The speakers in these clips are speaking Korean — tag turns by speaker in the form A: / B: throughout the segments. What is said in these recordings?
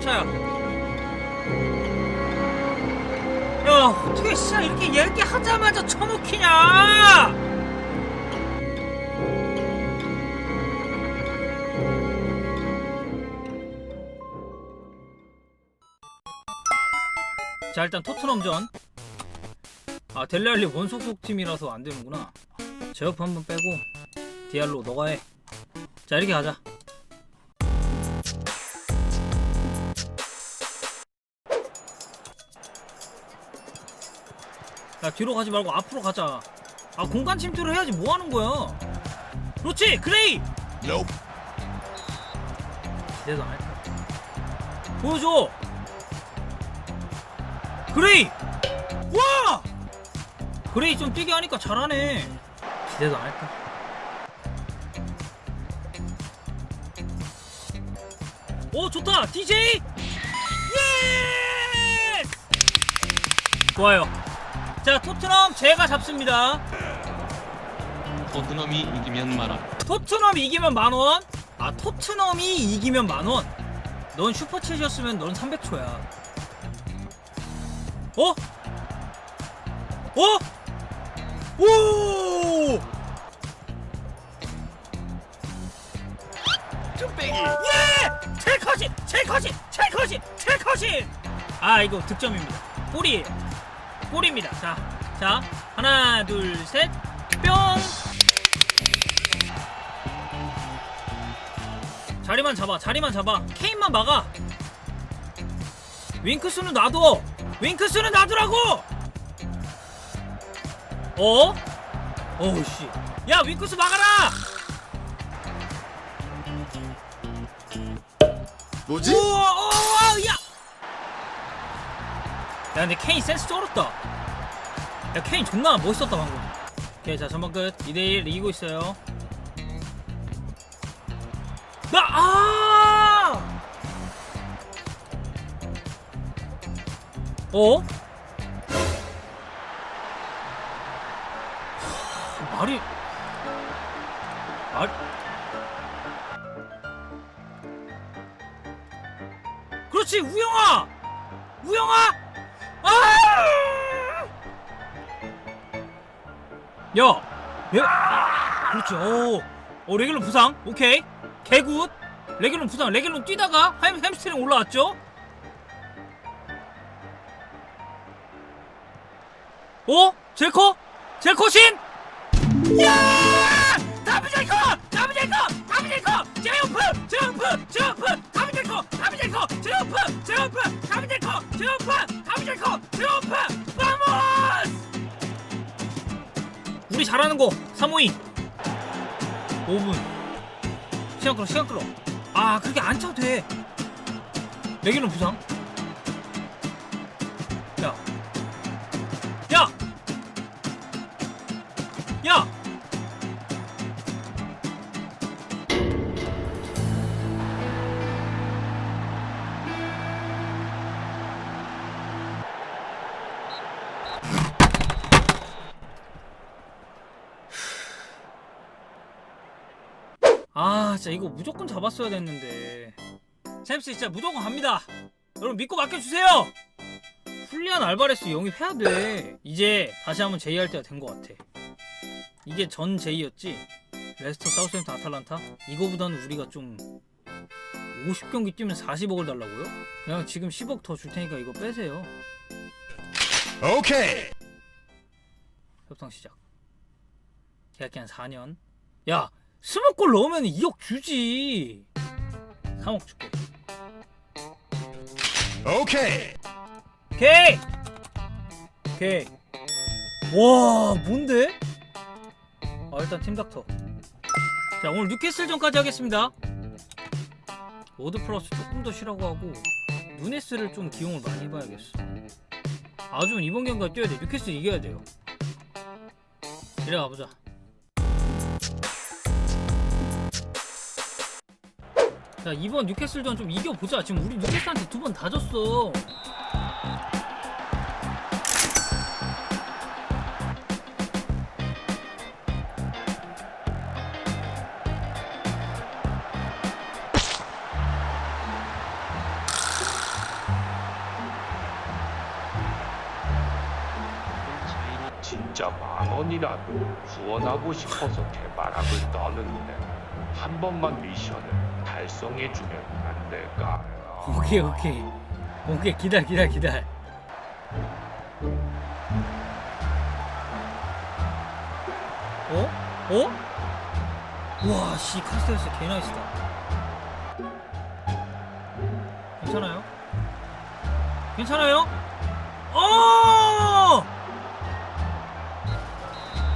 A: 차야. 야, 어떻게 진짜 이렇게 얇게 하자마자 쳐놓기냐? 자, 일단 토트넘전. 아, 델레알리 원소속 팀이라서 안 되는구나. 제어프 한번 빼고 디알로 너가 해. 자, 이렇게 가자. 야 뒤로 가지 말고 앞으로 가자. 아 공간 침투를 해야지 뭐 하는 거야? 그렇지 그레이!
B: Nope.
A: 기대도 안 할까 보여줘! 그레이! 와! 그레이 좀 뛰게 하니까 잘하네. 기대도 안 할까? 오 좋다! DJ 예 좋아요 자 토트넘 제가 잡습니다
C: 토트넘이 이기면 마라.
A: 토트넘 이기면 만원? 아 토트넘이 이기면 만원? 넌 슈퍼챗이었으면 넌 300초야 어? 어? 오!
B: 뚝배기.
A: 예! 첼커신! 첼커신! 첼커신! 첼커신! 아 이거 득점입니다 골이 에요 골입니다 자, 자 하나 둘 셋 뿅! 자리만 잡아 자리만 잡아 케인만 막아 윙크스는 놔둬 윙크스는 놔두라고 어? 어우씨 야 윙크스 막아라
B: 뭐지?
A: 우와 우와 야! 야 근데 케인 센스 쩔었다 야 케인 존나 멋있었다 방금 오케이 자 전반 끝 2대1 이기고 있어요 나 아! 어? 하, 말이 말 그렇지 우영아 우영아 아! 야, 예? 그렇지. 오, 오 레귤론 부상. 오케이. 개굿. 레귤론 부상. 레귤론 뛰다가 햄, 햄스트링 올라왔죠? 오, 젤코? 젤코 신? 야! 다비 젤코! 다비 젤코! 다비 젤코! 제어프! 제어프! 제어프! 다비 젤코! 다비 젤코! 제어프! 제어프! 다비 젤코! 제어프! 젤코! 제어프! 바모스! 우리 잘하는 거352 5분 시간 끌어 시간 끌어 아 그렇게 안 차도 돼 레귤론 부상 진짜 이거 무조건 잡았어야 됐는데. 챔스 진짜 무조건 갑니다. 여러분 믿고 맡겨주세요. 훌리안 알바레스 영입해야 돼. 이제 다시 한번 제의할 때가 된 것 같아. 이게 전 제의였지? 레스터 사우스햄튼 아탈란타? 이거보다는 우리가 좀 50경기 뛰면 40억을 달라고요? 그냥 지금 10억 더 줄 테니까 이거 빼세요.
B: 오케이.
A: 협상 시작. 계약기 한 4년. 야 스무 골 넣으면 2억 주지. 3억 줄게.
B: 오케이.
A: 오케이. 오케이. 와 뭔데? 아 일단 팀닥터. 자 오늘 뉴캐슬전까지 하겠습니다. 워드 플러스 조금 더 쉬라고 하고 누네스를 좀 기용을 많이 해봐야겠어. 아주면 이번 경기가 뛰어야 돼. 뉴캐슬 이겨야 돼요. 이래 가보자 자 이번 뉴캐슬전 좀 이겨보자. 지금 우리 뉴캐슬한테 두 번 다 졌어.
C: 진짜 만 원이라도 후원하고 싶어서 개발학을 떠는데 한 번만 미션을 달성해주면 안 될까?
A: 오케이 오케이 오케이 기다려 기다려 기다려 어? 어? 와씨 카스텔스 개나이스다 괜찮아요? 괜찮아요? 어!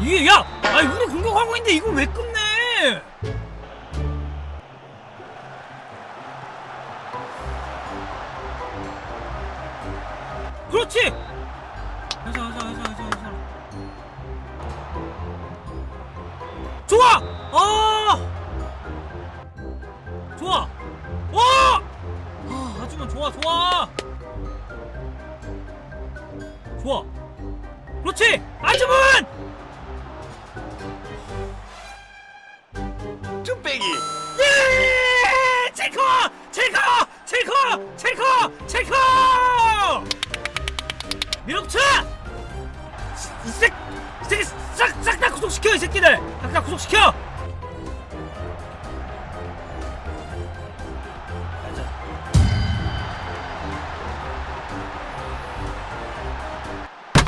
A: 이게 야! 아니 우리 공격하고 있는데 이걸 왜 끝내? 그렇지! 괜찮아 괜찮아 괜찮아 괜찮아 괜찮아 좋아! 어! 좋아! 와! 아, 하지만 좋아 좋아! 좋아! 그렇지! 아주문!
B: 쭈빼기
A: 예! 체커! 체커! 체커! 체커! 체커! 새끼들! 싹다 구속시켜!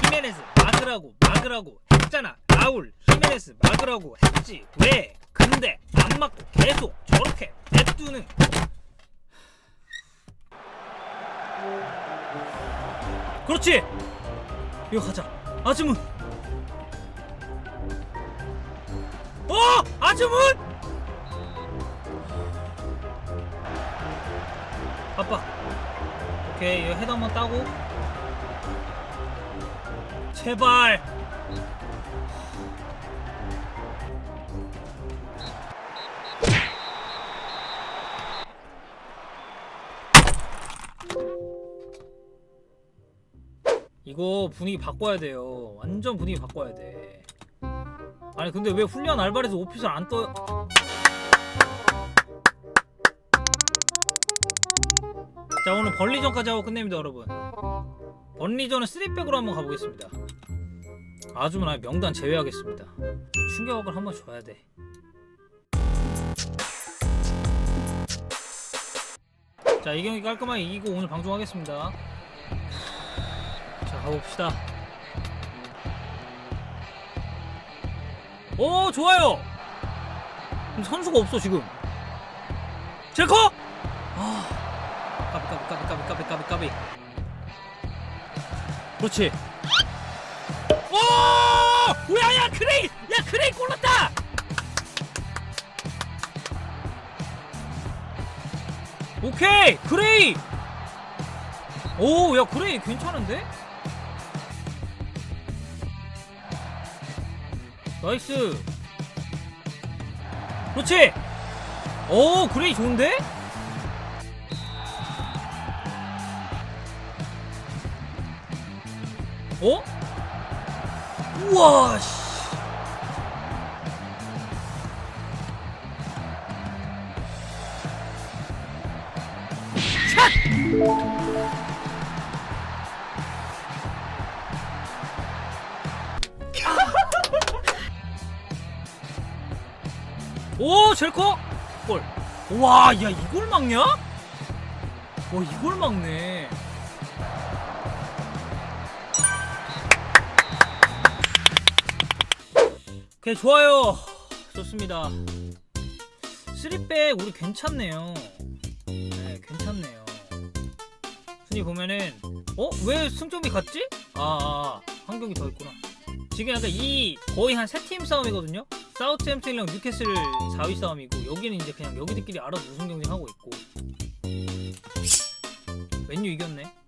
A: 히메네스 막으라고 막으라고. 했잖아. 라울 히메네스 막으라고. 했지. 왜? 근데 안 맞고 계속 저렇게 냅두는. 그렇지! 이거 가자. 아즈문 어? 아즈문? 아빠. 오케이 이거 헤드 한번 따고. 제발. 이거 분위기 바꿔야 돼요. 완전 분위기 바꿔야 돼 아니 근데 왜 훈련 알바에서 오피셜 안 떠? 자 오늘 벌리전까지 하고 끝냅니다 여러분 벌리전은 3백으로 한번 가보겠습니다 아주면 아예 명단 제외하겠습니다 충격을 한번 줘야 돼 자, 이 경기 깔끔하게 이기고 오늘 방송하겠습니다. 자, 가봅시다. 오, 좋아요! 선수가 없어, 지금. 제커! 아, 까비, 까비, 까비, 까비, 까비, 까비, 까비. 그렇지. 오! 야, 야, 크레이! 야, 크레이 골랐다! 오케이 그레이 오 야 그레이 괜찮은데 나이스. 그렇지. 오 그레이 좋은데? 어? 우와 씨 오 젤커 골. 와, 야 이걸 막냐? 와 이걸 막네. 오케이 좋아요. 좋습니다. 3백 우리 괜찮네요. 네, 괜찮네요. 순위 보면은 어? 왜 승점이 같지? 아, 아, 한 경기 더 있구나. 지금 약간 이 거의 한 세 팀 싸움이거든요. 사우스햄튼이랑 뉴캐슬 4위 싸움이고 여기는 이제 그냥 여기들끼리 알아서 우승 경쟁하고 있고. 맨유 이겼네.